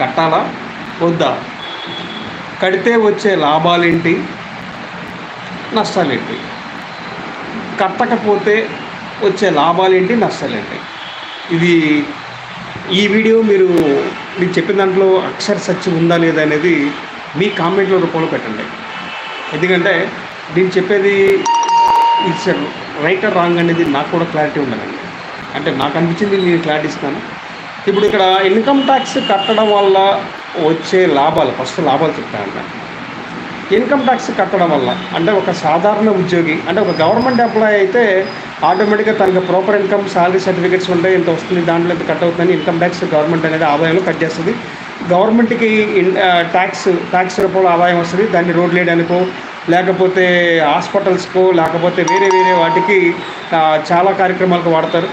కట్టాలా? వద్దా? కడితే వచ్చే లాభాలేంటి? నష్టాలేంటి? కట్టకపోతే వచ్చే లాభాలేంటి? నష్టాలేంటి? ఇది ఈ వీడియో మీరు మీకు చెప్పిన దాంట్లో అక్షర సచ్చి ఉందా లేదా అనేది మీ కామెంట్ల రూపంలో పెట్టండి. ఎందుకంటే నేను చెప్పేది ఇట్స్ రైట్ రాంగ్ అనేది నాకు కూడా క్లారిటీ ఉండదండి. అంటే నాకు అనిపించింది నేను క్లారిటీ ఇస్తాను. ఇప్పుడు ఇక్కడ ఇన్కమ్ ట్యాక్స్ కట్టడం వల్ల వచ్చే లాభాలు ఫస్ట్ లాభాలు చెప్తానండి ఇన్కమ్ ట్యాక్స్ కట్టడం వల్ల అంటే ఒక సాధారణ ఉద్యోగి అంటే ఒక గవర్నమెంట్ ఎంప్లాయీ అయితే ఆటోమేటిక్గా తనకి ప్రాపర్ ఇన్కమ్ శాలరీ సర్టిఫికేట్స్ ఉంటాయి ఇంత వస్తుంది దాంట్లో ఇంత కట్ అవుతుందని ఇన్కమ్ ట్యాక్స్ గవర్నమెంట్ అనేది ఆదాయంలో కట్ చేస్తుంది. గవర్నమెంట్కి ట్యాక్స్ ట్యాక్స్ రూపంలో ఆదాయం వస్తుంది. దాన్ని రోడ్లు వేయడానికో లేకపోతే హాస్పిటల్స్కో లేకపోతే వేరే వేరే వాటికి చాలా కార్యక్రమాలకు వాడతారు.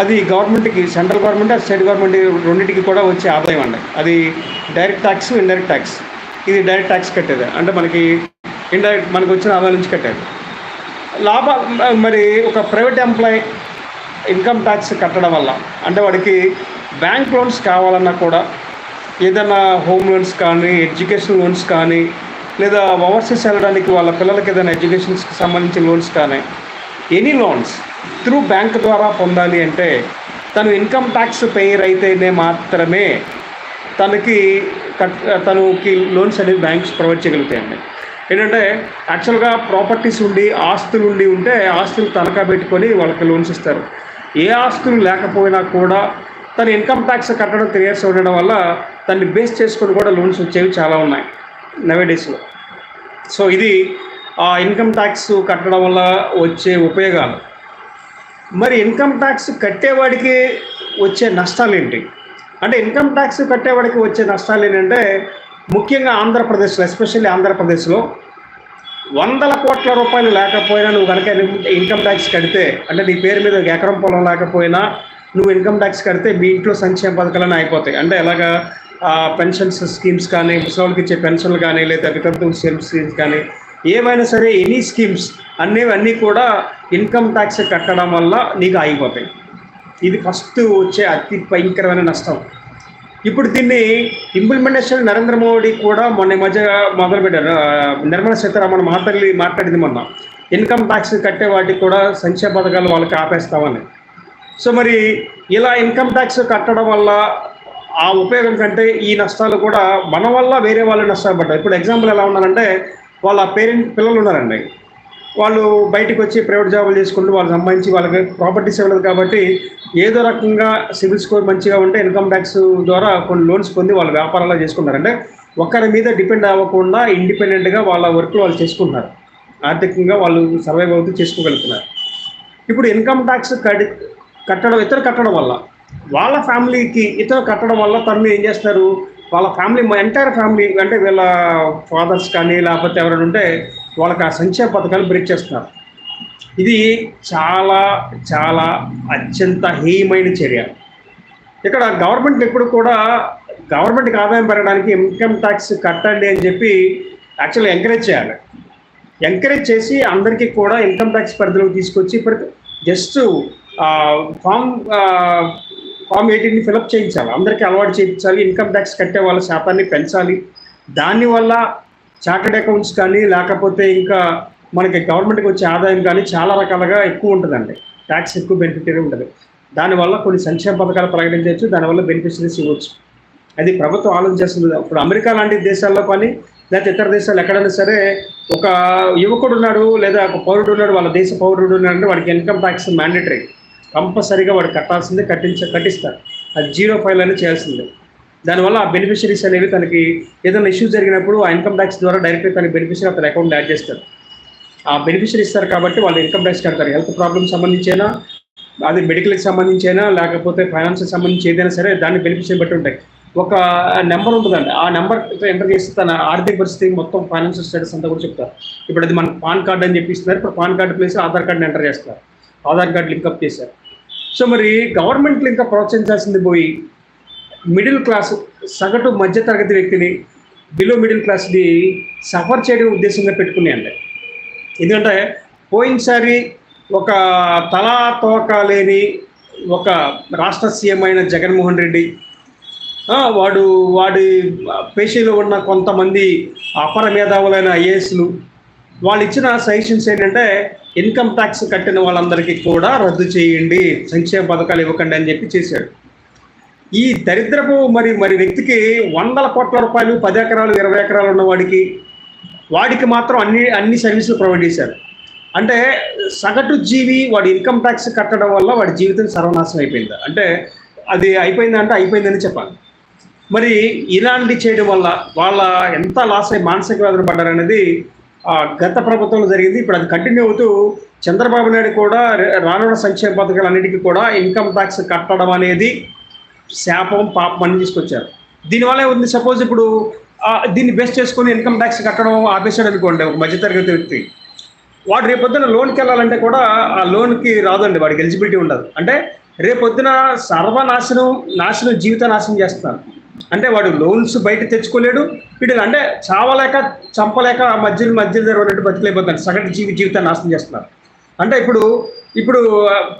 అది గవర్నమెంట్కి సెంట్రల్ గవర్నమెంట్ స్టేట్ గవర్నమెంట్ రెండింటికి కూడా వచ్చే ఆదాయం అండి. అది డైరెక్ట్ ట్యాక్స్ ఇండైరెక్ట్ ట్యాక్స్. ఇది డైరెక్ట్ ట్యాక్స్ కట్టేది. అంటే మనకి ఇండైరెక్ట్ మనకు వచ్చిన ఆదాయం నుంచి కట్టేది. లాభ మరి ఒక ప్రైవేట్ ఎంప్లాయ్ ఇన్కమ్ ట్యాక్స్ కట్టడం వల్ల అంటే వాడికి బ్యాంక్ లోన్స్ కావాలన్నా కూడా ఏదైనా హోమ్ లోన్స్ కానీ ఎడ్యుకేషన్ లోన్స్ కానీ లేదా ఓవర్సీస్ వెళ్ళడానికి వాళ్ళ పిల్లలకి ఏదైనా ఎడ్యుకేషన్స్కి సంబంధించిన లోన్స్ కానీ ఎనీ లోన్స్ త్రూ బ్యాంక్ ద్వారా పొందాలి అంటే తను ఇన్కమ్ ట్యాక్స్ పేయర్ అయితేనే మాత్రమే తనకి కట్ తనకి లోన్స్ అనేది బ్యాంక్స్ ప్రొవైడ్ చేయగలుగుతాయండి. ఏంటంటే యాక్చువల్గా ప్రాపర్టీస్ ఉండి ఆస్తులు ఉండి ఉంటే ఆస్తులు తనఖా పెట్టుకొని వాళ్ళకి లోన్స్ ఇస్తారు. ఏ ఆస్తులు లేకపోయినా కూడా తన ఇన్కమ్ ట్యాక్స్ కట్టడం త్రీ ఇయర్స్ ఉండడం వల్ల తన్ని బేస్ చేసుకొని కూడా లోన్స్ వచ్చేవి చాలా ఉన్నాయి నవే డేస్లో సో ఇది ఆ ఇన్కమ్ ట్యాక్స్ కట్టడం వల్ల వచ్చే ఉపయోగాలు. మరి ఇన్కమ్ ట్యాక్స్ కట్టేవాడికి వచ్చే నష్టాలు ఏంటి అంటే ఇన్కమ్ ట్యాక్స్ కట్టేవాడికి వచ్చే నష్టాలు ఏంటంటే ముఖ్యంగా ఆంధ్రప్రదేశ్లో ఎస్పెషల్లీ ఆంధ్రప్రదేశ్లో వందల కోట్ల రూపాయలు లేకపోయినా నువ్వు కనుక ఇన్కమ్ ట్యాక్స్ కడితే అంటే నీ పేరు మీద ఒక ఎకరం పొలం లేకపోయినా నువ్వు ఇన్కమ్ ట్యాక్స్ కడితే మీ ఇంట్లో సంక్షేమ పథకాలన్నీ అయిపోతాయి. అంటే ఎలాగా పెన్షన్స్ స్కీమ్స్ కానీ ముసలికి ఇచ్చే పెన్షన్లు కానీ లేదా వితంతు స్కీమ్స్ కానీ ఏవైనా సరే ఎనీ స్కీమ్స్ అనేవి అన్నీ కూడా ఇన్కమ్ ట్యాక్స్ కట్టడం వల్ల నీకు ఆగిపోతాయి. ఇది ఫస్ట్ వచ్చే అతి భయంకరమైన నష్టం. ఇప్పుడు దీన్ని ఇంప్లిమెంటేషన్ నరేంద్ర మోడీ కూడా మొన్న ఈ మధ్య మొదలుపెట్టారు. నిర్మలా సీతారామన్ మాట్లాడి మాట్లాడింది మొన్న. ఇన్కమ్ ట్యాక్స్ కట్టే వాటికి కూడా సంక్షేమ పథకాలు వాళ్ళకి ఆపేస్తామని. సో మరి ఇలా ఇన్కమ్ ట్యాక్స్ కట్టడం వల్ల ఆ ఉపయోగం కంటే ఈ నష్టాలు కూడా మన వల్ల వేరే వాళ్ళు నష్టపడ్డారు. ఇప్పుడు ఎగ్జాంపుల్ ఎలా ఉన్నారంటే వాళ్ళ పేరెంట్ పిల్లలు ఉన్నారండి. వాళ్ళు బయటకు వచ్చి ప్రైవేట్ జాబులు చేసుకుంటూ వాళ్ళు సంబంధించి వాళ్ళకి ప్రాపర్టీస్ ఇవ్వలేదు కాబట్టి ఏదో రకంగా సివిల్ స్కోర్ మంచిగా ఉంటే ఇన్కమ్ ట్యాక్స్ ద్వారా కొన్ని లోన్స్ పొంది వాళ్ళు వ్యాపారాలు చేసుకుంటారు. అంటే ఒకరి మీద డిపెండ్ అవ్వకుండా ఇండిపెండెంట్గా వాళ్ళ వర్క్ వాళ్ళు చేసుకుంటున్నారు. ఆర్థికంగా వాళ్ళు సర్వైవ్ అవుతూ చేసుకోగలుగుతున్నారు. ఇప్పుడు ఇన్కమ్ ట్యాక్స్ కడి కట్టడం ఇతర కట్టడం వల్ల వాళ్ళ ఫ్యామిలీకి ఇతర కట్టడం వల్ల తను ఏం చేస్తారు? వాళ్ళ ఫ్యామిలీ ఎంటైర్ ఫ్యామిలీ అంటే వీళ్ళ ఫాదర్స్ కానీ లేకపోతే ఎవరైనా ఉంటే వాళ్ళకి ఆ సంక్షేమ పథకాలు బ్రేక్ చేస్తున్నారు. ఇది చాలా చాలా అత్యంత హేయమైన చర్య. ఇక్కడ గవర్నమెంట్ ఎప్పుడు కూడా గవర్నమెంట్కి ఆదాయం పెరగడానికి ఇన్కమ్ ట్యాక్స్ కట్టండి అని చెప్పి యాక్చువల్గా ఎంకరేజ్ చేయాలి. ఎంకరేజ్ చేసి అందరికీ కూడా ఇన్కమ్ ట్యాక్స్ పరిధిలోకి తీసుకొచ్చి ప్రతి జస్ట్ ఫామ్ ఫామ్ ఎయిటీన్ని ఫిలప్ చేయించాలి. అందరికీ అలవాటు చేయించాలి. ఇన్కమ్ ట్యాక్స్ కట్టే వాళ్ళ శాతాన్ని పెంచాలి. దానివల్ల చార్టెడ్ అకౌంట్స్ కానీ లేకపోతే ఇంకా మనకి గవర్నమెంట్కి వచ్చే ఆదాయం కానీ చాలా రకాలుగా ఎక్కువ ఉంటుందండి. ట్యాక్స్ ఎక్కువ బెనిఫిట్ ఉంటుంది దానివల్ల కొన్ని సంక్షేమ పథకాలు ప్రకటించవచ్చు దానివల్ల బెనిఫిషరీస్ ఇవ్వచ్చు. అది ప్రభుత్వం ఆలోచించేస్తుంది ఇప్పుడు అమెరికా లాంటి దేశాల్లో కానీ లేకపోతే ఇతర దేశాలు ఎక్కడైనా సరే ఒక యువకుడు ఉన్నాడు లేదా ఒక పౌరుడు ఉన్నాడు వాళ్ళ దేశ పౌరుడు ఉన్నాడు వాడికి ఇన్కమ్ ట్యాక్స్ మ్యాండేటరీ కంపల్సరీగా వాడు కట్టాల్సిందే కట్టించ కట్టిస్తారు. అది జీరో ఫైల్ అనేది చేయాల్సిందే. దానివల్ల ఆ బెనిఫిషరీస్ అనేవి తనకి ఏదైనా ఇష్యూ జరిగినప్పుడు ఆ ఇన్కమ్ ట్యాక్స్ ద్వారా డైరెక్ట్గా తన బెనిఫిషరీ అతని అకౌంట్ యాడ్ చేస్తారు. ఆ బెనిఫిషరీ ఇస్తారు కాబట్టి వాళ్ళు ఇన్కమ్ ట్యాక్స్ కడతారు. హెల్త్ ప్రాబ్లమ్ సంబంధించైనా అది మెడికల్కి సంబంధించైనా లేకపోతే ఫైనాన్స్కి సంబంధించి ఏదైనా సరే దాన్ని బెనిఫిషరీ బట్టి ఉంటాయి. ఒక నెంబర్ ఉంటుందండి. ఆ నెంబర్ ఎంటర్ చేస్తే తన ఆర్థిక పరిస్థితి మొత్తం ఫైనాన్షియల్ స్టేటస్ అంతా కూడా చెప్తారు. ఇప్పుడు అది మన పాన్ కార్డ్ అని చెప్పిస్తున్నారు. ఇప్పుడు పాన్ కార్డు ప్లేస్ ఆధార్ కార్డుని ఎంటర్ చేస్తారు. ఆధార్ కార్డు లింకప్ చేశారు. సో మరి గవర్నమెంట్లు ఇంకా ప్రోత్సహించాల్సింది పోయి మిడిల్ క్లాస్ సగటు మధ్యతరగతి వ్యక్తిని బిలో మిడిల్ క్లాస్ని సఫర్ చేయడం ఉద్దేశంగా పెట్టుకున్నాయండి. ఎందుకంటే పోయినసారి ఒక తలా తోక లేని ఒక రాష్ట్ర సీఎం అయిన జగన్మోహన్ రెడ్డి వాడు వాడి పేషీలో ఉన్న కొంతమంది అపర మేధావులైన ఐఏఎస్లు వాళ్ళు ఇచ్చిన సజెషన్స్ ఏంటంటే ఇన్కమ్ ట్యాక్స్ కట్టిన వాళ్ళందరికీ కూడా రద్దు చేయండి సంక్షేమ పథకాలు ఇవ్వకండి అని చెప్పి చేశాడు. ఈ దరిద్రపు మరి మరి వ్యక్తికి వందల కోట్ల రూపాయలు పది ఎకరాలు ఇరవై ఎకరాలు ఉన్న వాడికి వాడికి మాత్రం అన్ని అన్ని సర్వీసులు ప్రొవైడ్ చేశారు. అంటే సగటు జీవి వాడి ఇన్కమ్ ట్యాక్స్ కట్టడం వల్ల వాడి జీవితం సర్వనాశనం అయిపోయింది. అంటే అది అయిపోయిందంటే అయిపోయిందని చెప్పాలి. మరి ఇలాంటి చేయడం వల్ల వాళ్ళ ఎంత లాస్ అయ్యి మానసిక వేదన పడ్డారనేది ఆ, గత ప్రభుత్వంలో జరిగింది. ఇప్పుడు అది కంటిన్యూ అవుతూ చంద్రబాబు నాయుడు కూడా రానున్న సంక్షేమ పథకాలన్నిటికీ కూడా ఇన్కమ్ ట్యాక్స్ కట్టడం అనేది శాపం పాపం అని తీసుకొచ్చారు. దీనివల్ల ఉంది సపోజ్ ఇప్పుడు దీన్ని బేస్ చేసుకొని ఇన్కమ్ ట్యాక్స్ కట్టడం ఆపేశాడు అనుకోండి ఒక మధ్యతరగతి వ్యక్తి. వాడు రేపొద్దున లోన్కి వెళ్ళాలంటే కూడా ఆ లోన్కి రాదండి వాడికి ఎలిజిబిలిటీ ఉండదు. అంటే రేపొద్దున సర్వనాశనం నాశనం జీవిత నాశనం చేస్తున్నారు అంటే వాడు లోన్స్ బయట తెచ్చుకోలేడు వీడు అంటే చావలేక చంపలేక మధ్యలో మధ్యలో జరగనట్టు బతికలేకపోతాడు సగటు జీవి జీవితాన్ని నాశనం చేస్తున్నారు అంటే ఇప్పుడు ఇప్పుడు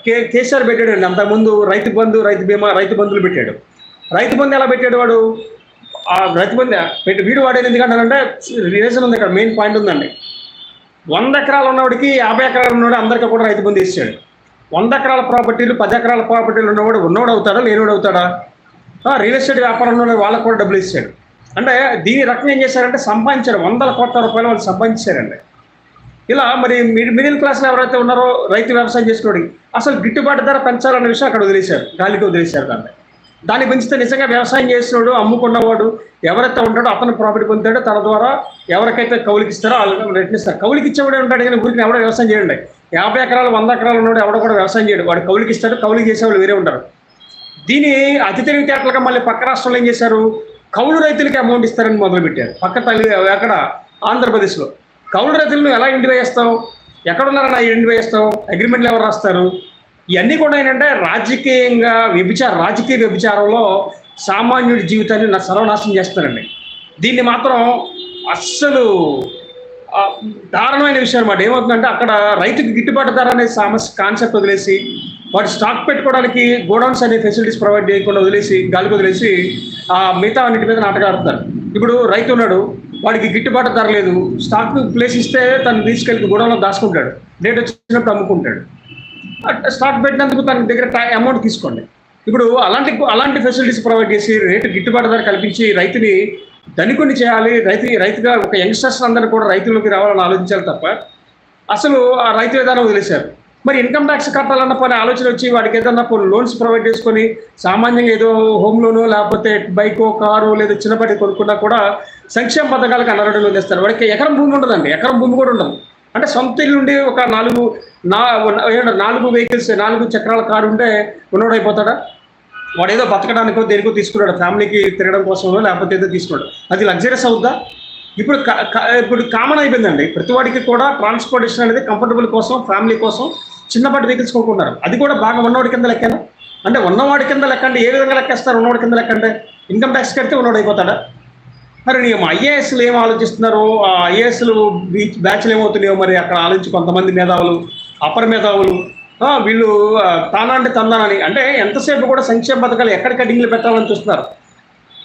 కే కేసీఆర్ పెట్టాడు అండి. అంతకుముందు రైతు బంధు రైతు బీమా రైతు బంధులు పెట్టాడు. రైతు బంధు ఎలా పెట్టాడు వాడు? ఆ రైతు బంధు పెట్టి వీడు వాడేది ఎందుకంటారంటే రీజన్ ఉంది ఇక్కడ మెయిన్ పాయింట్ ఉందండి. వంద ఎకరాలు ఉన్నవాడికి యాభై ఎకరాలు ఉన్నవాడు అందరికీ కూడా రైతు బంధు ఇచ్చాడు వంద ఎకరాల ప్రాపర్టీలు పది ఎకరాల ప్రాపర్టీలు ఉన్నవాడు ఉన్నవాడు అవుతాడా లేనివాడు అవుతాడా? రియల్ ఎస్టేట్ వ్యాపారం ఉన్న వాళ్ళకు కూడా డబ్బులు ఇచ్చాడు అంటే దీని రకం ఏం చేశారంటే సంపాదించారు. వందల కోట్ల రూపాయలు వాళ్ళు సంపాదించారండి. ఇలా మరి మిడి- మిడిల్ క్లాస్లో ఎవరైతే ఉన్నారో రైతు వ్యవసాయం చేసుకోవడానికి అసలు గిట్టుబాటు ధర పెంచాలన్న విషయం అక్కడ వదిలేశారు గాలికి వదిలేశారు దాన్ని. దాన్ని పెంచితే నిజంగా వ్యవసాయం చేసినోడు అమ్ముకున్నవాడు ఎవరైతే ఉంటాడో అతను ప్రాఫిట్ పొందుతాడో తన ద్వారా ఎవరికైతే కౌలికి ఇస్తారో వాళ్ళు రేట్లు ఇస్తారు. కౌలికి ఇచ్చేవాడే ఉంటాడు కానీ ఊరికి ఎవడో వ్యవసాయం చేయండి యాభై ఎకరాలు వంద ఎకరాలు ఉన్నాడు ఎవడో కూడా వ్యవసాయం చేయడు. వాడు కౌలికి ఇస్తాడు కౌలికి చేసేవాళ్ళు వేరే ఉంటారు. దీని అతి తెలివితేటలుగా మళ్ళీ పక్క రాష్ట్రంలో ఏం చేశారు? కౌలు రైతులకి అమౌంట్ ఇస్తారని మొదలుపెట్టారు. పక్క తల్లి అక్కడ ఆంధ్రప్రదేశ్లో. కౌలు రైతులను ఎలా ఇంటి వేస్తావు? ఎక్కడున్నారని ఆ ఇంటి వేస్తావు? అగ్రిమెంట్లు ఎవరు రాస్తారు? ఇవన్నీ కూడా ఏంటంటే రాజకీయంగా వ్యభిచార రాజకీయ వ్యభిచారంలో సామాన్యుడి జీవితాన్ని నా సర్వనాశనం చేస్తారండి. దీన్ని మాత్రం అస్సలు దారుణమైన విషయం అనమాట ఏమవుతుందంటే అక్కడ రైతుకి గిట్టుబాటు ధర అనే సమస్య కాన్సెప్ట్ వదిలేసి వాటి స్టాక్ పెట్టుకోవడానికి గోడౌన్స్ అనే ఫెసిలిటీస్ ప్రొవైడ్ చేయకుండా వదిలేసి గాలికి వదిలేసి ఆ మిగతా అన్నిటి మీద నాటకాలు ఇప్పుడు రైతు ఉన్నాడు వాడికి గిట్టుబాటు ధర లేదు స్టాక్ ప్లేస్ ఇస్తే తను తీసుకెళ్ళి గోడౌన్లో దాచుకుంటాడు రేట్ వచ్చినప్పుడు అమ్ముకుంటాడు. స్టాక్ పెట్టినందుకు తన దగ్గర అమౌంట్ తీసుకోండి. ఇప్పుడు అలాంటి అలాంటి ఫెసిలిటీస్ ప్రొవైడ్ చేసి రేటు గిట్టుబాటు ధర కల్పించి రైతుని ధనికుని చేయాలి రైతు రైతుగా ఒక యంగ్స్టర్స్ అందరూ కూడా రైతులకి రావాలని ఆలోచించాలి తప్ప అసలు ఆ రైతు విధానం వదిలేశారు. మరి ఇన్కమ్ ట్యాక్స్ కట్టాలన్న పని ఆలోచన వచ్చి వాడికి ఏదన్నా లోన్స్ ప్రొవైడ్ చేసుకొని సామాన్యంగా ఏదో హోమ్ లోను లేకపోతే బైకో కారు లేదా చిన్నపాటి కొనుక్కున్నా కూడా సంక్షేమ పథకాలకు అనరడలు ఇస్తారు వాడికి ఎకరం భూమి ఉండదండి. ఎకరం భూమి కూడా ఉండదు. అంటే సొంత ఇల్లు ఉండి ఒక నాలుగు నా నాలుగు వెహికల్స్ నాలుగు చక్రాల కారు ఉంటే ఉన్నోడైపోతాడా వాడు ఏదో బతకడానికో దేనికో తీసుకున్నాడు. ఫ్యామిలీకి తిరగడం కోసమో లేకపోతే ఏదో తీసుకున్నాడు. అది లగ్జరీస్ అవుద్దా? ఇప్పుడు ఇప్పుడు కామన్ అయిపోయిందండి. ప్రతి వాడికి కూడా ట్రాన్స్పోర్టేషన్ అనేది కంఫర్టబుల్ కోసం ఫ్యామిలీ కోసం చిన్నపాటి వెహికల్స్ కొనుక్కుంటారు అది కూడా బాగా ఉన్నవాడి కింద లెక్కనా? అంటే ఉన్నవాడి కింద లెక్క అంటే ఏ విధంగా లెక్కేస్తారు? ఉన్నవాడి కింద లెక్క అంటే ఇన్కమ్ ట్యాక్స్ కడితే ఉన్నవాడు అయిపోతాడా? మరి నీ ఐఏఎస్లు ఏం ఆలోచిస్తున్నారు? ఆ ఐఏఎస్లు బీచ్ బ్యాచ్లు ఏమవుతున్నాయో మరి అక్కడ ఆలోచించి కొంతమంది మేధావులు అపర మేధావులు. వీళ్ళు తానా తానాంటి తందానని. అంటే ఎంతసేపు కూడా సంక్షేమ పథకాలు ఎక్కడ కటింగ్లు పెట్టాలని చూస్తున్నారు.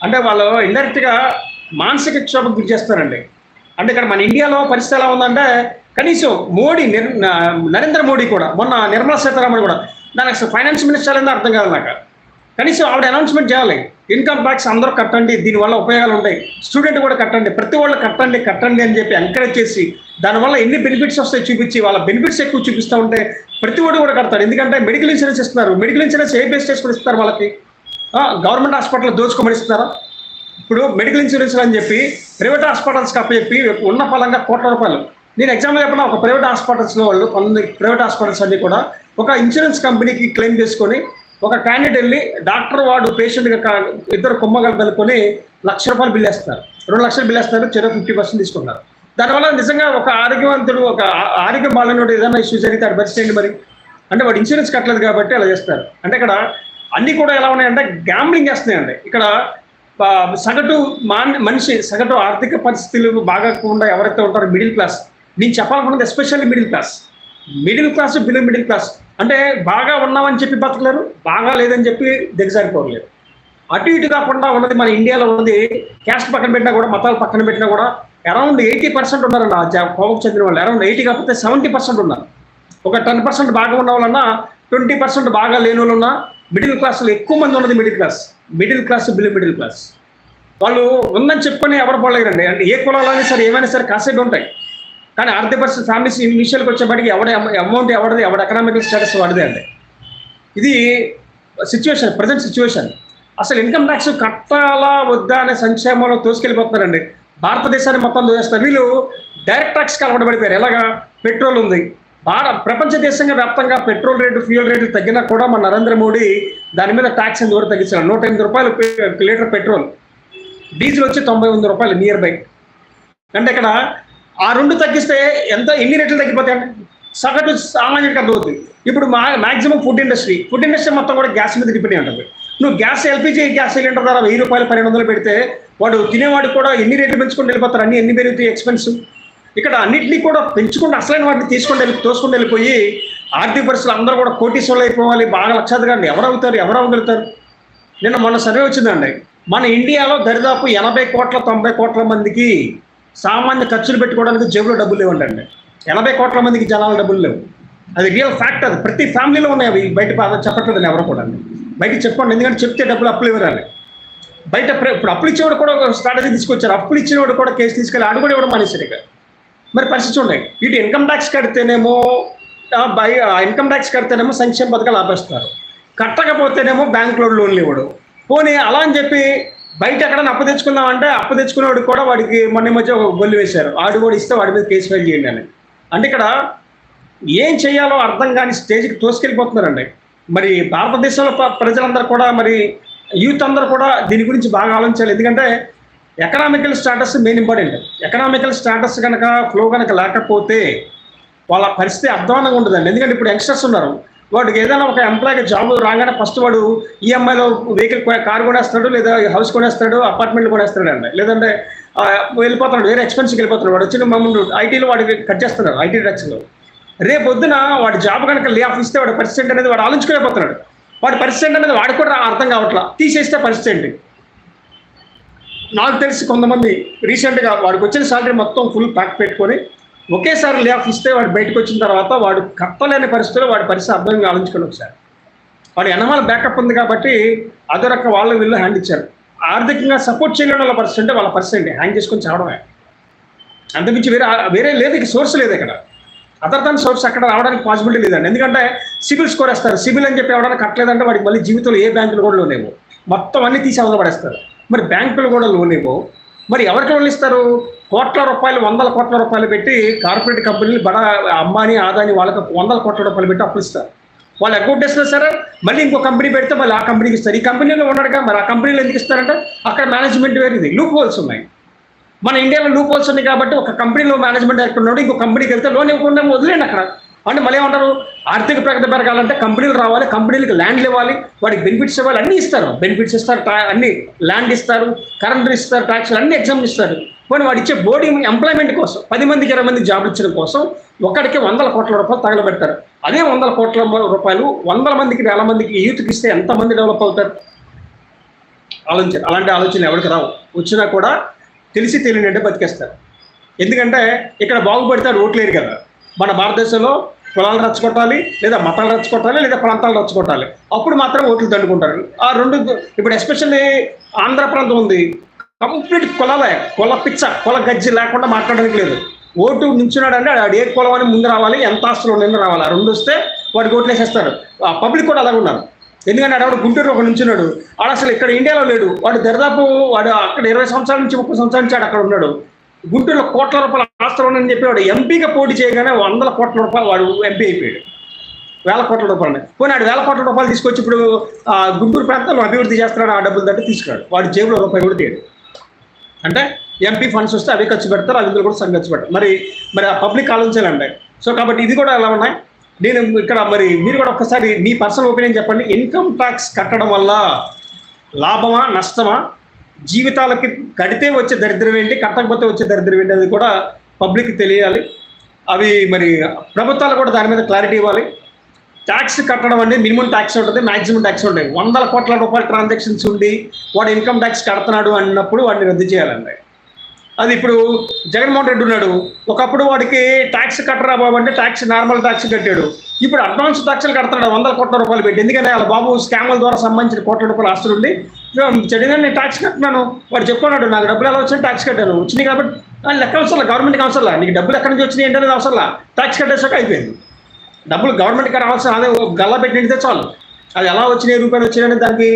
అంటే వాళ్ళు ఇండైరెక్ట్గా మానసిక క్షోభకు గురి చేస్తారండి అంటే ఇక్కడ మన ఇండియాలో పరిస్థితి ఎలా ఉందంటే కనీసం మోడీ నిర్ నరేంద్ర మోడీ కూడా మొన్న నిర్మలా సీతారామన్ కూడా దానికి అసలు ఫైనాన్స్ మినిస్టర్ అనేది అర్థం కాదు నాకు. కనీసం ఆవిడ అనౌన్స్మెంట్ చేయాలి. ఇన్కమ్ ట్యాక్స్ అందరూ కట్టండి దీనివల్ల ఉపయోగాలు ఉంటాయి. స్టూడెంట్ కూడా కట్టండి ప్రతి వాళ్ళు కట్టండి కట్టండి అని చెప్పి ఎంకరేజ్ చేసి దానివల్ల ఎన్ని బెనిఫిట్స్ వస్తాయి చూపించి వాళ్ళ బెనిఫిట్స్ ఎక్కువ చూపిస్తూ ఉంటే ప్రతి ఒడు కూడా కడతారు ఎందుకంటే మెడికల్ ఇన్సూరెన్స్ ఇస్తున్నారు. మెడికల్ ఇన్సూరెన్స్ ఏ బేస్ చేసుకుని ఇస్తారు వాళ్ళకి? గవర్నమెంట్ హాస్పిటల్ దోచుకోమని ఇస్తున్నారా? ఇప్పుడు మెడికల్ ఇన్సూరెన్స్ అని చెప్పి ప్రైవేట్ హాస్పిటల్స్కి అప్పచెప్పి ఉన్న ఫలంగా కోట్ల రూపాయలు. నేను ఎగ్జాంపుల్ చెప్పిన? ఒక ప్రైవేట్ హాస్పిటల్స్లో వాళ్ళు కొందరు ప్రైవేట్ హాస్పిటల్స్ అన్ని కూడా ఒక ఇన్సూరెన్స్ కంపెనీకి క్లెయిమ్ చేసుకొని ఒక క్యాండిడేట్ వెళ్ళి డాక్టర్ వాడు పేషెంట్గా ఇద్దరు కుమ్మగలు కలుపుకొని లక్ష రూపాయలు బిల్ వేస్తారు. రెండు లక్షలు బిల్ వేస్తారు చెరో ఫిఫ్టీ పర్సెంట్ తీసుకుంటారు. దానివల్ల నిజంగా ఒక ఆరోగ్యవంతుడు ఒక ఆరోగ్య ఆరోగ్యం ఏదైనా ఇష్యూ జరిగితే అది పరిస్థితి మరి? అంటే వాడు ఇన్సూరెన్స్ కట్టలేదు కాబట్టి అలా చేస్తారు. అంటే ఇక్కడ అన్నీ కూడా ఎలా ఉన్నాయంటే గ్యాంబ్లింగ్ చేస్తున్నాయండి. ఇక్కడ సగటు మాన్ మనిషి సగటు ఆర్థిక పరిస్థితులు బాగాకుండా ఎవరైతే ఉంటారో మిడిల్ క్లాస్ నేను చెప్పాలనుకున్నది especially middle class middle class below middle class అంటే బాగా ఉన్నామని చెప్పి బతకలేరు బాగా లేదని చెప్పి దిగజారిపోలేరు అటు ఇటు కాకుండా ఉన్నది మన ఇండియాలో ఉంది క్యాస్ట్ పక్కన పెట్టినా కూడా మతాలు పక్కన పెట్టినా కూడా అరౌండ్ ఎయిటీ పర్సెంట్ ఉన్నారండి ఆ కోవకు చెందిన వాళ్ళు అరౌండ్ ఎయిటీ కాకపోతే సెవెంటీ పర్సెంట్ ఉన్నారు. ఒక టెన్ పర్సెంట్ బాగా ఉన్న వాళ్ళన్నా ట్వంటీ పర్సెంట్ బాగా లేని వాళ్ళన్నా మిడిల్ క్లాస్లో ఎక్కువ మంది ఉన్నది middle class middle class below middle class వాళ్ళు ఉందని చెప్పుకొని ఎవరు పోలేరండి. అంటే ఏ కులాలైనా సరే ఏమైనా సరే కాసేపు ఉంటాయి. కానీ ఆర్థిక పరిస్థితి ఫ్యామిలీస్ విషయాలకు వచ్చేప్పటికి ఎవడ అమౌంట్ ఎవరిది ఎవడ ఎకనామికల్ స్టేటస్ వాడిదే అండి. ఇది సిచ్యువేషన్ ప్రజెంట్ సిచ్యువేషన్ అసలు ఇన్కమ్ ట్యాక్స్ కట్టాలా వద్దా అనే సంక్షేమంలో తోసుకెళ్ళిపోతున్నారండి. భారతదేశాన్ని మొత్తం దోచేస్తారు వీళ్ళు డైరెక్ట్ ట్యాక్స్కి అలవాటు పడిపోయారు ఎలాగా? పెట్రోల్ ఉంది. భారత ప్రపంచ దేశంగా వ్యాప్తంగా పెట్రోల్ రేటు ఫ్యూయల్ రేటు తగ్గినా కూడా మన నరేంద్ర మోడీ దాని మీద ట్యాక్స్ ఎందువరకు తగ్గించారు నూట ఎనిమిది రూపాయలు లీటర్ పెట్రోల్. డీజిల్ వచ్చి తొంభై ఎనిమిది రూపాయలు నియర్ బై అంటే ఇక్కడ ఆ రెండు తగ్గిస్తే ఎంత ఎన్ని రెట్లు తగ్గిపోతాయండి సగటు సామాన్యుడికి అర్థమవుతుంది ఇప్పుడు మా maximum food industry food industry మొత్తం కూడా గ్యాస్ మీద డిపెండ్ ఉంటుంది. నువ్వు గ్యాస్ ఎల్పిజి గ్యాస్ సిలిండర్ ధర వెయ్యి రూపాయలు పన్నెండు వందలు పెడితే వాడు తినేవాడు కూడా ఎన్ని రేట్లు పెంచుకొని వెళ్ళిపోతారు? అన్ని ఎన్ని పెరుగుతాయి ఎక్స్పెన్స్ ఇక్కడ అన్నింటినీ కూడా పెంచుకుంటూ అసలైన వాటిని తీసుకొని వెళ్ళి తోసుకొని వెళ్ళిపోయి ఆర్థిక పరిస్థితులు అందరూ కూడా కోటీశ్వర్లు అయిపోవాలి. బాగా లక్షాధికారులు ఎవరు అవుతారు? ఎవరు అవ్వగలుగుతారు? నిన్న మొన్న సర్వే వచ్చిందండి. మన ఇండియాలో దరిదాపు ఎనభై కోట్ల తొంభై కోట్ల మందికి సామాన్య ఖర్చులు పెట్టుకోవడానికి జేబులో డబ్బులు లేవండి ఎనభై కోట్ల మందికి జనాల డబ్బులు లేవు. అది రియల్ ఫ్యాక్ట్ అది. ప్రతి ఫ్యామిలీలో ఉన్నాయి అవి. బయట చెప్పట్లేదు ఎవరు కూడా బయట చెప్పండి. ఎందుకంటే చెప్తే డబ్బులు అప్పులు ఇవ్వాలి బయట ఇప్పుడు అప్పులు ఇచ్చేవాడు కూడా ఒక స్ట్రాటజీ తీసుకొచ్చారు. అప్పులు ఇచ్చేవాడు కూడా కేసు తీసుకెళ్ళి ఆడు కూడా ఇవ్వడం మనిషి ఇక. మరి పరిస్థితి ఉన్నాయి ఇటు ఇన్కమ్ ట్యాక్స్ కడితేనేమో ఆ బై ఇన్కమ్ ట్యాక్స్ కడితేనేమో సంక్షేమ పథకాలు ఆపేస్తారు. కట్టకపోతేనేమో బ్యాంకులో లోన్లు ఇవ్వడు. పోనీ అలా అని చెప్పి బయట ఎక్కడైనా అప్పు తెచ్చుకుందామంటే అప్పు తెచ్చుకునేవాడు కూడా వాడికి మొన్న మధ్య ఒక గొల్లు వేశారు. ఆడు కూడా ఇస్తే వాడి మీద కేసు ఫైల్ చేయండి అని. అంటే ఇక్కడ ఏం చేయాలో అర్థం కాని స్టేజ్కి తోసుకెళ్ళిపోతున్నారండి. మరి భారతదేశంలో ప్రజలందరూ కూడా మరి యూత్ అందరూ కూడా దీని గురించి బాగా ఆలోచించాలి. ఎందుకంటే economical status main important. Economical status కనుక ఫ్లో కనుక లేకపోతే వాళ్ళ పరిస్థితి అధ్వానంగా ఉంటుందండి ఎందుకంటే ఇప్పుడు యంగ్స్టర్స్ ఉన్నారు. వాడికి ఏదైనా ఒక ఎంప్లాయ్కి జాబ్ రాగానే ఫస్ట్ వాడు ఈఎంఐలో వెహికల్ కార్ కొనేస్తాడు లేదా హౌస్ కొనేస్తాడు అపార్ట్మెంట్ కొనేస్తాడు అండి లేదంటే వెళ్ళిపోతున్నాడు వేరే ఎక్స్పెన్స్కి వెళ్ళిపోతున్నాడు. వాడు వచ్చిన మమ్మల్ని ఐటీలో వాడికి కట్ చేస్తున్నారు ఐటీ ట్యాక్స్లో రేపు పొద్దున వాడి జాబ్ కనుక లే ఆఫ్ ఇస్తే వాడి పరిస్థితి అనేది వాడు ఆలోచించుకోలేకపోతున్నాడు. వాడి పరిస్థితి అనేది వాడు కూడా అర్థం కావట్లా. తీసేస్తే పరిస్థితి ఏంటి? నాకు తెలిసి కొంతమంది రీసెంట్గా వాడికి వచ్చిన సాలరీ మొత్తం ఫుల్ ప్యాక్ పెట్టుకొని ఒకేసారి లే ఆఫ్ ఇస్తే వాడు బయటకు వచ్చిన తర్వాత వాడు కట్టలేని పరిస్థితుల్లో వాడి పరిస్థితి అర్థం ఆలోచించుకొని ఒకసారి. వాడు ఎనమాల బ్యాకప్ ఉంది కాబట్టి అదే రకం వాళ్ళు వీళ్ళు హ్యాండ్ ఇచ్చారు. ఆర్థికంగా సపోర్ట్ చేయలేని వాళ్ళ పరిస్థితి అంటే వాళ్ళ పరిస్థితి అండి హ్యాంగ్ చేసుకొని చావడమే. అంతకుమించి వేరే వేరే లేదు ఇక సోర్స్ లేదు ఇక్కడ. అదర్ దాన్ సోర్స్ అక్కడ రావడానికి పాసిబిలిటీ లేదండి. ఎందుకంటే సిబిల్ స్కోర్ వేస్తారు. సిబిల్ అని చెప్పి ఎవడానికి కట్టలేదంటే వాడికి మళ్ళీ జీవితంలో ఏ బ్యాంకులు కూడా లోన్ ఇవ్వవు మొత్తం అన్ని తీసి అవతల పడేస్తారు. మరి బ్యాంకులు కూడా లోన్ ఇవ్వవు మరి ఎవరికి లోన్ ఇస్తారు? కోట్ల రూపాయలు వందల కోట్ల రూపాయలు పెట్టి కార్పొరేట్ కంపెనీలు బడా అంబానీ ఆదాని వాళ్ళకి వందల కోట్ల రూపాయలు పెట్టి అప్పులు ఇస్తారు. వాళ్ళు అకౌంట్ వేస్తారు సరే మళ్ళీ ఇంకో కంపెనీ పెడితే మళ్ళీ ఆ కంపెనీకి ఇస్తారు. ఈ కంపెనీలో ఉన్నాడుగా మరి ఆ కంపెనీలో ఎందుకు ఇస్తారంటే? అక్కడ మేనేజ్మెంట్ వేరేది. లూప్ హోల్స్ ఉన్నాయి. మన ఇండియాలో లూప్ హోల్స్ ఉన్నాయి కాబట్టి ఒక కంపెనీలో మేనేజ్మెంట్ డైరెక్టర్ ఉన్నాడు ఇంకో కంపెనీకి వెళ్తే లోన్ ఇవ్వకుండా వదిలేండి అక్కడ. అంటే మళ్ళీ ఏమంటారు? ఆర్థిక ప్రగతి పెరగాలంటే కంపెనీలు రావాలి కంపెనీలకు ల్యాండ్లు ఇవ్వాలి వాడికి బెనిఫిట్స్ ఇవ్వాలి అన్నీ ఇస్తారు. బెనిఫిట్స్ ఇస్తారు అన్ని ల్యాండ్ ఇస్తారు కరెంట్ ఇస్తారు ట్యాక్స్ అన్ని ఎగ్జామ్ ఇస్తారు. కానీ వాడు ఇచ్చే బోర్డింగ్ ఎంప్లాయ్మెంట్ కోసం పది మందికి ఇరవై మంది జాబ్ ఇచ్చడం కోసం ఒకరికి వందల కోట్ల రూపాయలు తగలబెడతారు. అదే వందల కోట్ల రూపాయలు వందల మందికి వేల మందికి యూత్కి ఇస్తే ఎంతమంది డెవలప్ అవుతారు? ఆలోచన అలాంటి ఆలోచన ఎవరికి రావు. వచ్చినా కూడా తెలిసి తెలియనంటే బతికేస్తారు. ఎందుకంటే ఇక్కడ బాగుపడితే ఓట్లేరు కదా. మన భారతదేశంలో కులాలు రచ్చగొట్టాలి లేదా మతాలు రచ్చగొట్టాలి లేదా ప్రాంతాలు రచ్చగొట్టాలి అప్పుడు మాత్రం ఓట్లు దండుకుంటారు. ఆ రెండు ఇప్పుడు ఎస్పెషల్లీ ఆంధ్ర ప్రాంతం ఉంది. కంప్లీట్ కులాలే. కుల పిచ్చ కుల గజ్జి లేకుండా మాట్లాడడానికి లేదు. ఓటు నించున్నాడు అంటే ఆడు ఏ కులం అని ముందు రావాలి ఎంత ఆస్తులు నిన్న రావాలి. ఆ రెండు వస్తే వాడికి ఓట్లు వేసేస్తారు. ఆ పబ్లిక్ కూడా అలాగే ఉన్నారు. ఎందుకంటే ఆడవాడు గుంటూరు ఒక నుంచున్నాడు. వాడు అసలు ఇక్కడ ఇండియాలో లేడు. వాడు దరిదాపు వాడు అక్కడ ఇరవై సంవత్సరాల నుంచి ముప్పై సంవత్సరాల నుంచి ఆడు అక్కడ ఉన్నాడు. గుంటూరులో కోట్ల రూపాయలు రాష్ట్రం అని చెప్పి వాడు ఎంపీగా పోటీ చేయగానే వందల కోట్ల రూపాయలు వాడు ఎంపీ అయిపోయాడు. వేల కోట్ల రూపాయలు. పోనీ ఆడు వేల కోట్ల రూపాయలు తీసుకొచ్చి ఇప్పుడు గుంటూరు ప్రాంతంలో అభివృద్ధి చేస్తున్నాడు ఆ డబ్బులు తట్టి తీసుకురాడు. వాడు జేబులో రూపాయి కూడా తీయడు. అంటే ఎంపీ ఫండ్స్ వస్తే అవి ఖర్చు పెడతారు అది కూడా సగం ఖర్చు పెడతారు. మరి మరి ఆ పబ్లిక్ ఆలోచించాలండి. సో కాబట్టి ఇది కూడా ఎలా ఉన్నాయి? నేను ఇక్కడ మరి మీరు కూడా ఒక్కసారి మీ పర్సనల్ ఒపీనియన్ చెప్పండి. ఇన్కమ్ ట్యాక్స్ కట్టడం వల్ల లాభమా నష్టమా? జీవితాలకి కడితే వచ్చే దరిద్రం ఏంటి కట్టకపోతే వచ్చే దరిద్రం ఏంటి అది కూడా పబ్లిక్ తెలియాలి. అవి మరి ప్రభుత్వాలు కూడా దాని మీద క్లారిటీ ఇవ్వాలి. ట్యాక్స్ కట్టడం అనేది మినిమం ట్యాక్స్ ఉంటుంది మాక్సిమం ట్యాక్స్ ఉంటాయి. వందల కోట్ల రూపాయల ట్రాన్సాక్షన్స్ ఉండి వాడు ఇన్కమ్ ట్యాక్స్ కడుతున్నాడు అన్నప్పుడు వాడిని రద్దు చేయాలండి. అది ఇప్పుడు జగన్మోహన్ రెడ్డి ఉన్నాడు. ఒకప్పుడు వాడికి ట్యాక్స్ కట్టరా బాబు అంటే ట్యాక్స్ నార్మల్ ట్యాక్స్ కట్టాడు. ఇప్పుడు అడ్వాన్స్ ట్యాక్స్లు కడుతున్నాడు వందల కోట్ల రూపాయలు పెట్టి. ఎందుకంటే వాళ్ళ బాబు స్కామ్ల ద్వారా సంబంధించిన కోట్ల రూపాయలు ఆస్తులు ఉండి చెడిగా నేను ట్యాక్స్ కట్టినాను. వాడు చెప్పుకున్నాడు నాకు డబ్బులు ఎలా వచ్చాయి ట్యాక్స్ కట్టాను. వచ్చినాయి కాబట్టి లెక్క అవసరం గవర్నమెంట్కి అవసరంలా? నీకు డబ్బులు ఎక్కడి నుంచి వచ్చినాయి ఏంటనేది అవసరంలా? ట్యాక్స్ కట్టేసాక అయిపోయింది. డబ్బులు గవర్నమెంట్కి రావాల్సిన అదే గల్లా పెట్టింటే చాలు. అది ఎలా వచ్చినాయి రూపాయలు వచ్చినాయని దానికి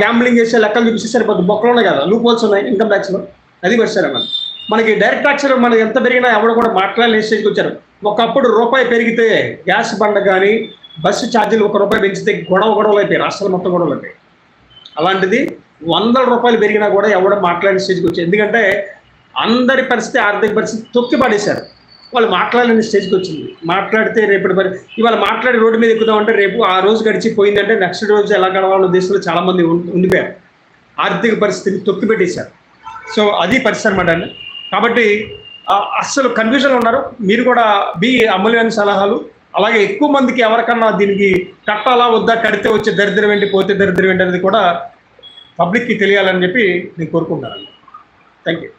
గ్యాంబ్లింగ్ చేసే లెక్కలు చూపిస్తే సరిపోతుంది బొక్కలు ఉన్నాయి కదా లూప్ హోల్స్ ఉన్నాయి ఇన్కమ్ ట్యాక్స్లో అది పెట్టారు మనం మనకి డైరెక్ట్ ట్యాక్స్ మనకి ఎంత పెరిగినా ఎవరు కూడా మాట్లాడలేని స్టేజ్కి వచ్చారు. ఒకప్పుడు రూపాయి పెరిగితే గ్యాస్ బండ కానీ బస్సు ఛార్జీలు ఒక రూపాయి పెంచితే గొడవ గొడవలు అయిపోయాయి రాష్ట్రాలు మొత్తం గొడవలు అయిపోయాయి. అలాంటిది వందల రూపాయలు పెరిగినా కూడా ఎవడో మాట్లాడే స్టేజ్కి వచ్చాయి ఎందుకంటే అందరి పరిస్థితి ఆర్థిక పరిస్థితి తొక్కి పడేశారు. వాళ్ళు మాట్లాడలేని స్టేజ్కి వచ్చింది. మాట్లాడితే రేపటి పరి ఇవాళ మాట్లాడి రోడ్డు మీద ఎక్కుదామంటే రేపు ఆ రోజు గడిచి పోయిందంటే నెక్స్ట్ రోజు ఎలా గడవాలో దేశంలో చాలామంది ఉం- ఉండిపోయారు. ఆర్థిక పరిస్థితిని తొక్కి పెట్టేశారు. సో అది పరిస్థితి అనమాట అండి. కాబట్టి అస్సలు కన్ఫ్యూజన్ ఉన్నారు. మీరు కూడా బి అమూల్యమైన సలహాలు అలాగే ఎక్కువ మందికి ఎవరికన్నా దీనికి కట్టాలా వద్దా కడితే వచ్చే దరిద్రం ఏంటి పోతే దరిద్రం ఏంటి అనేది కూడా పబ్లిక్కి తెలియాలని చెప్పి నేను కోరుకుంటానండి థ్యాంక్ యూ.